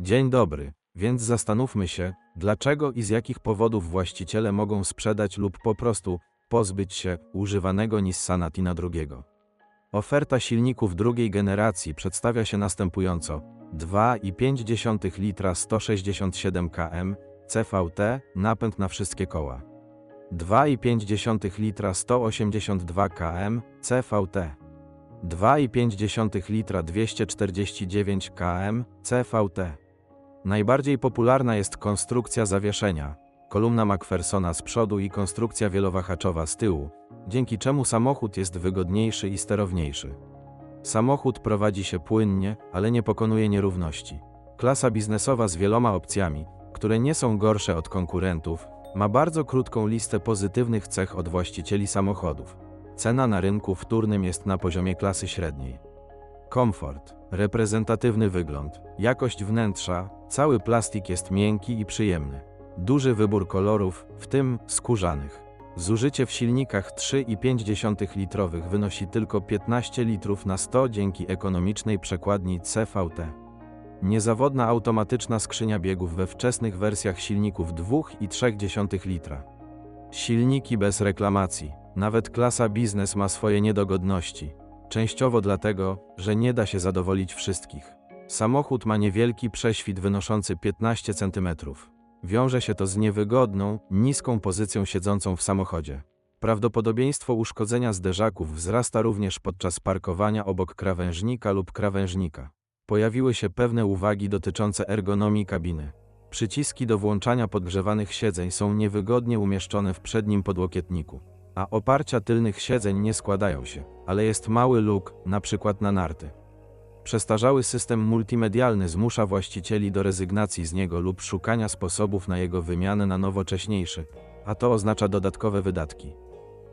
Dzień dobry, więc zastanówmy się, dlaczego i z jakich powodów właściciele mogą sprzedać lub po prostu pozbyć się używanego Nissana Tina II. Oferta silników drugiej generacji przedstawia się następująco: 2,5 litra 167 km CVT, napęd na wszystkie koła. 2,5 litra 182 km CVT. 2,5 litra 249 km CVT. Najbardziej popularna jest konstrukcja zawieszenia, kolumna McPhersona z przodu i konstrukcja wielowahaczowa z tyłu, dzięki czemu samochód jest wygodniejszy i sterowniejszy. Samochód prowadzi się płynnie, ale nie pokonuje nierówności. Klasa biznesowa z wieloma opcjami, które nie są gorsze od konkurentów, ma bardzo krótką listę pozytywnych cech od właścicieli samochodów. Cena na rynku wtórnym jest na poziomie klasy średniej. Komfort, reprezentatywny wygląd, jakość wnętrza, cały plastik jest miękki i przyjemny. Duży wybór kolorów, w tym skórzanych. Zużycie w silnikach 3,5 litrowych wynosi tylko 15 litrów na 100 dzięki ekonomicznej przekładni CVT. Niezawodna automatyczna skrzynia biegów we wczesnych wersjach silników 2,3 litra. Silniki bez reklamacji. Nawet klasa biznes ma swoje niedogodności. Częściowo dlatego, że nie da się zadowolić wszystkich. Samochód ma niewielki prześwit wynoszący 15 cm. Wiąże się to z niewygodną, niską pozycją siedzącą w samochodzie. Prawdopodobieństwo uszkodzenia zderzaków wzrasta również podczas parkowania obok krawężnika lub krawężnika. Pojawiły się pewne uwagi dotyczące ergonomii kabiny. Przyciski do włączania podgrzewanych siedzeń są niewygodnie umieszczone w przednim podłokietniku, a oparcia tylnych siedzeń nie składają się, ale jest mały luk, na przykład na narty. Przestarzały system multimedialny zmusza właścicieli do rezygnacji z niego lub szukania sposobów na jego wymianę na nowocześniejszy, a to oznacza dodatkowe wydatki.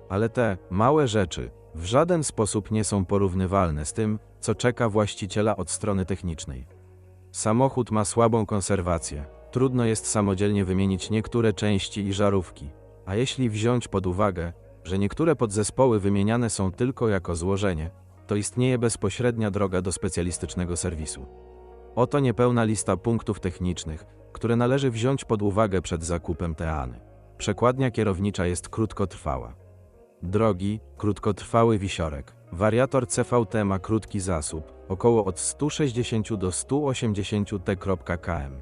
Ale te małe rzeczy w żaden sposób nie są porównywalne z tym, co czeka właściciela od strony technicznej. Samochód ma słabą konserwację, trudno jest samodzielnie wymienić niektóre części i żarówki, a jeśli wziąć pod uwagę, że niektóre podzespoły wymieniane są tylko jako złożenie, to istnieje bezpośrednia droga do specjalistycznego serwisu. Oto niepełna lista punktów technicznych, które należy wziąć pod uwagę przed zakupem Teany. Przekładnia kierownicza jest krótkotrwała. Drogi, krótkotrwały wisiorek. Wariator CVT ma krótki zasób, około od 160 do 180 t.km.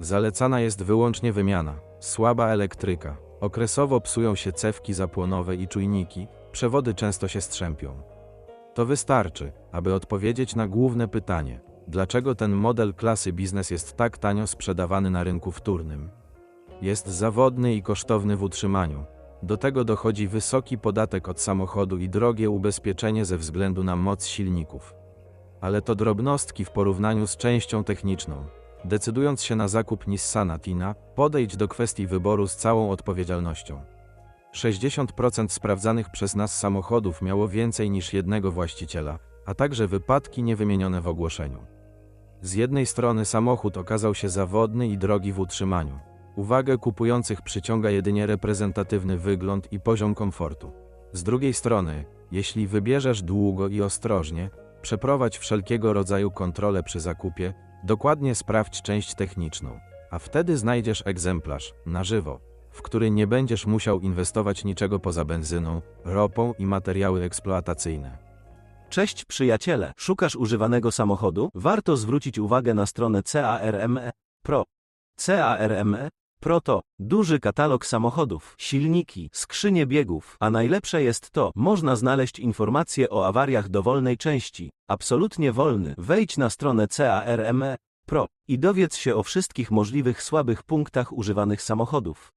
Zalecana jest wyłącznie wymiana, słaba elektryka. Okresowo psują się cewki zapłonowe i czujniki, przewody często się strzępią. To wystarczy, aby odpowiedzieć na główne pytanie: dlaczego ten model klasy biznes jest tak tanio sprzedawany na rynku wtórnym? Jest zawodny i kosztowny w utrzymaniu. Do tego dochodzi wysoki podatek od samochodu i drogie ubezpieczenie ze względu na moc silników. Ale to drobnostki w porównaniu z częścią techniczną. Decydując się na zakup Nissana Tina, podejdź do kwestii wyboru z całą odpowiedzialnością. 60% sprawdzanych przez nas samochodów miało więcej niż jednego właściciela, a także wypadki niewymienione w ogłoszeniu. Z jednej strony samochód okazał się zawodny i drogi w utrzymaniu. Uwagę kupujących przyciąga jedynie reprezentatywny wygląd i poziom komfortu. Z drugiej strony, jeśli wybierzesz długo i ostrożnie, przeprowadź wszelkiego rodzaju kontrolę przy zakupie, dokładnie sprawdź część techniczną, a wtedy znajdziesz egzemplarz, na żywo, w który nie będziesz musiał inwestować niczego poza benzyną, ropą i materiały eksploatacyjne. Cześć przyjaciele, szukasz używanego samochodu? Warto zwrócić uwagę na stronę CARME Pro. CARME Pro to duży katalog samochodów, silniki, skrzynie biegów, a najlepsze jest to, można znaleźć informacje o awariach dowolnej części, absolutnie wolny. Wejdź na stronę CARME Pro i dowiedz się o wszystkich możliwych słabych punktach używanych samochodów.